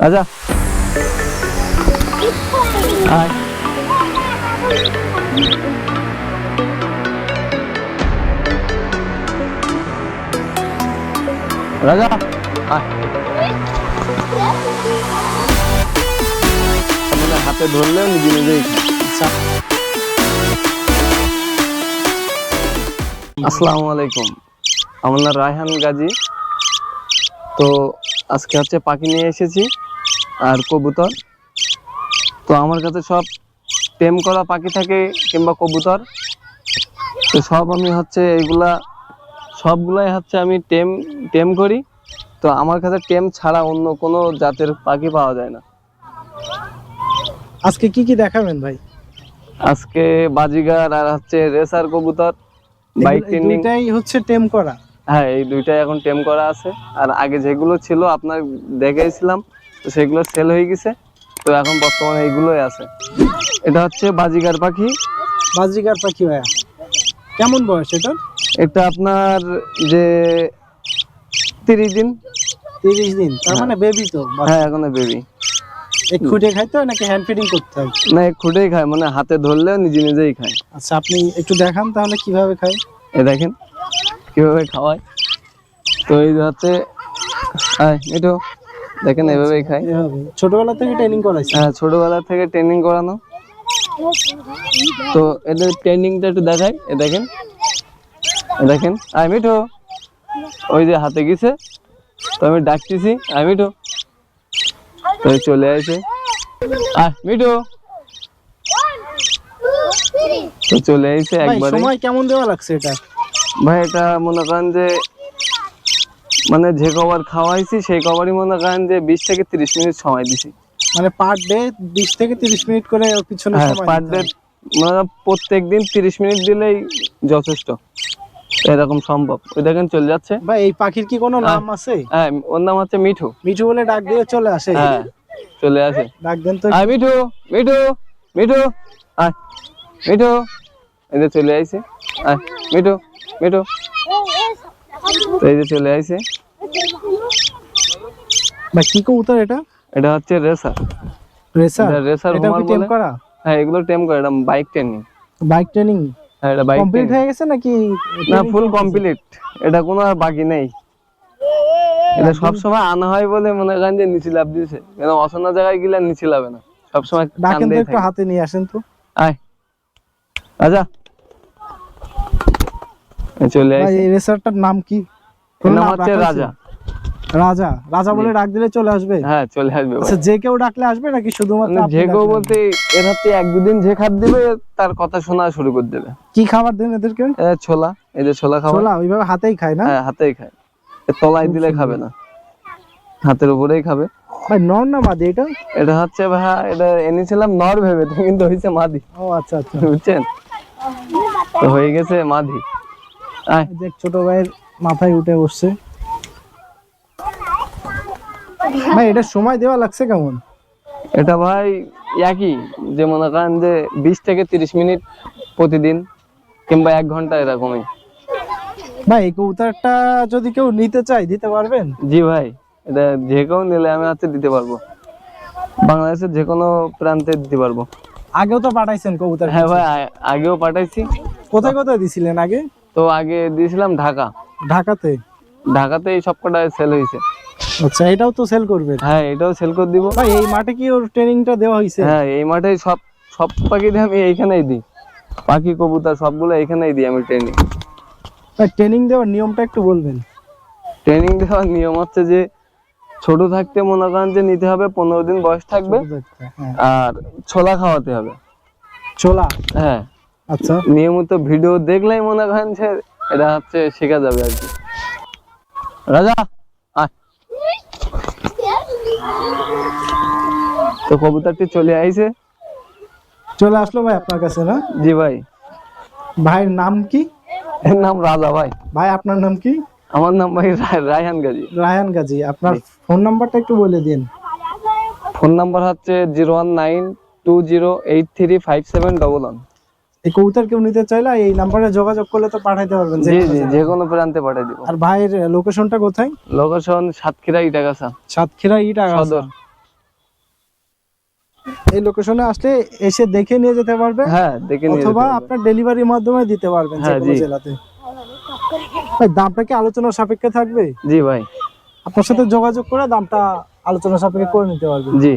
রাজা। আয়। রাজা হাতে ধরলেও নিজে নিজেই আচ্ছা। আসসালামু আলাইকুম। আমার নাম রায়হান গাজী। তো আজকে হচ্ছে পাখি নিয়ে এসেছি আর কবুতর। তো আমার কাছে সব প্রেম করা পাখি থাকে কিংবা কবুতর। তো সব আমি হচ্ছে এইগুলা সবগুলাই হচ্ছে আমি টেম টেম করি। তো আমার কাছে টেম ছাড়া অন্য কোনো জাতের পাখি পাওয়া যায় না। আজকে কি কি দেখাবেন ভাই? আজকে বাজিগার আর হচ্ছে রেসার কবুতর বাইক এই হচ্ছে টেম করা। হ্যাঁ এই দুইটাই এখন টেম করা আছে। আর আগে যেগুলো ছিল আপনার দেখেছিলাম তো সেগুলো সেল হয়ে গেছে। তো এখন বর্তমানে এইগুলোই আছে। এটা হচ্ছে বাজিগার পাখি। বাজিকার পাখি ভাইয়া। কেমন বয়স এটা? এটা আপনার যে তিরিশ দিন। তিরিশ দিন। তার মানে বেবি তো। হ্যাঁ এখনও বেবি এক খুঁটে খাইতে হয় নাকি হ্যান্ড ফিডিং করতে হয়? না এ খুঁটেই খায় মানে হাতে ধরলেও নিজে নিজেই খায়। আচ্ছা আপনি একটু দেখান তাহলে কীভাবে খায়? এ দেখেন। কীভাবে খাওয়ায়? তো এই হচ্ছে আয় দেখেন এভাবেই খায়। ছোটবেলা থেকে ট্রেনিং করাইছে। হ্যাঁ ছোটবেলা থেকে ট্রেনিং করানো। তো এদের ট্রেনিংটা একটু দেখাই এ দেখেন। দেখেন আয় মিঠু। ওই যে হাতে গেছে তো আমি ডাকতেছি আয় মিঠু। তো চলে আসে আয় মিঠু। তো চলে আসে একবারে সময় কেমন দেওয়া লাগছে এটা? ভাই এটা মনে করেন যে মানে যে কবার খাওয়াইছি সেই কবারই মনে করেন যে বিশ থেকে তিরিশ মিনিট সময় দিছি। মানে পার ডে বিশ থেকে তিরিশ মিনিট করে ওর পিছনে হ্যাঁ পার ডে হয়। মানে প্রত্যেক দিন তিরিশ মিনিট দিলেই যথেষ্ট। এরকম সম্ভব। ওই দেখেন চলে যাচ্ছে। ভাই এই পাখির কি কোনো নাম আছে? হ্যাঁ ওর নাম হচ্ছে মিঠু। মিঠু বলে ডাক দিয়ে চলে আসে? হ্যাঁ চলে আসে। ডাক দেন তো। আয় মিঠু মিঠু মিঠু আয় মিঠু। এই যে চলে আইছে। আয় মিঠু। তো এই যে চলে আইছে। ভাই কি কবুতর এটা? এটা হচ্ছে রেসার। রেসার? রেসার এটা কি টেম করা? হ্যাঁ এগুলো টেম করে এটা বাইক ট্রেনিং বাইক ট্রেনিং হ্যাঁ এটা বাইক কমপ্লিট হয়ে গেছে নাকি না ফুল কমপ্লিট এটা কোনো আর বাকি নেই। এটা সব সময় আনা হয় বলে মনে করেন যে নিচে লাভ দিয়েছে। কেন অচেনা জায়গায় গেলে নিচে লাভে না। সব সময় ডাকেন তো একটু হাতে নিয়ে আসেন তো। আয়। আচ্ছা চলে ভাই আসি। এই রেসারটার নাম কি? নাম হচ্ছে রাজা রাজা। রাজা? বলে ডাক দিলে চলে আসবে? হ্যাঁ চলে আসবে আচ্ছা যে কেউ ডাকলে আসবে নাকি শুধুমাত্র মানে যে কেউ বলতে এর হাতে এক দুদিন যে খাদ দিবে তার কথা শোনা শুরু করে দেবে। কি খাবার দেন এদেরকে? ছোলা। যে ছোলা খাওয়া ছোলা ওইভাবে হাতেই খায় না? হ্যাঁ হাতেই খায়। তলায় দিলে খাবে না। হাতের উপরেই খাবে। ভাই নর না মাদি এটা? এটা হচ্ছে ভাইয়া এটা এনেছিলাম নর ভেবে কিন্তু হয়েছে মাদি। ও আচ্ছা আচ্ছা। বুঝছেন? তো হয়ে গেছে মাদি। এই ছোট ভাইয়ের মাথায় উঠে বসছে। ভাই এটা সময় দেওয়া লাগছে কেমন? এটা ভাই একই যে মনে করেন যে বিশ থেকে তিরিশ মিনিট প্রতিদিন কিংবা এক ঘণ্টা এরকমই। ভাই এই কবুতরটা যদি কেউ নিতে চায় দিতে পারবেন? জি ভাই এটা যে কেউ নিলে আমি হচ্ছে দিতে পারব। বাংলাদেশের যে কোনো প্রান্তে দিতে পারব। আগেও তো পাঠাইছেন কবুতর হ্যাঁ ভাই আগেও পাঠাইছি। কোথায় কোথায় দিছিলেন আগে? তো আগে দিয়েছিলাম ঢাকা। ঢাকাতে? ঢাকাতে এই সব কটা সেল হয়েছে। আচ্ছা এটাও তো সেল করবে। হ্যাঁ এটাও সেল করে দিব। ভাই এই মাঠে কি ওর ট্রেনিংটা দেওয়া হয়েছে? হ্যাঁ এই মাঠে সব সব পাখি আমি এইখানেই দিই। পাখি কবুতর সবগুলো এইখানেই দিই আমি ট্রেনিং ভাই ট্রেনিং দেওয়ার নিয়মটা একটু বলবেন। ট্রেনিং দেওয়ার নিয়ম হচ্ছে যে ছোট থাকতে মনে করেন যে নিতে হবে পনেরো দিন বয়স থাকবে। হ্যাঁ। আর ছোলা খাওয়াতে হবে। ছোলা? হ্যাঁ। আচ্ছা। নিয়মিত ভিডিও দেখলেই মনে করেন যে এটা হচ্ছে শেখা যাবে আর কি। রাজা তো কবুতরটি চলে আইছে? চলে আসলো ভাই আপনার কাছে না? জি ভাই। ভাইয়ের নাম কি? এর নাম রাজা ভাই। ভাই আপনার নাম কি? আমার নাম ভাই রায়- রায়হান গাজী। রায়হান গাজী। আপনার ফোন নাম্বারটা একটু বলে দিন। ফোন নাম্বার হচ্ছে zero one nine two zero eight three five seven double one. এই কবুতর কেউ নিতে চাইলে এই নাম্বারে যোগাযোগ করলে তো পাঠাইতে পারবেন জি জি যে কোনো প্রান্তে পাঠিয়ে দিব। আর ভাইয়ের লোকেশনটা কোথায়? লোকেশন সাতক্ষীরা ইটাগাছা। সাতক্ষীরা ইট আগাছা সদর। এই লোকেশনে আসলে এসে দেখে নিয়ে যেতে পারবে হ্যাঁ দেখে নিয়ে অথবা আপনার ডেলিভারির মাধ্যমে দিতে পারবেন যে হ্যাঁ, কোনো জি। জেলাতে। ভাই দামটা কি আলোচনার সাপেক্ষে থাকবে? জি ভাই। আপনার সাথে যোগাযোগ করে দামটা আলোচনা সাপেক্ষে করে নিতে পারবেন। জি।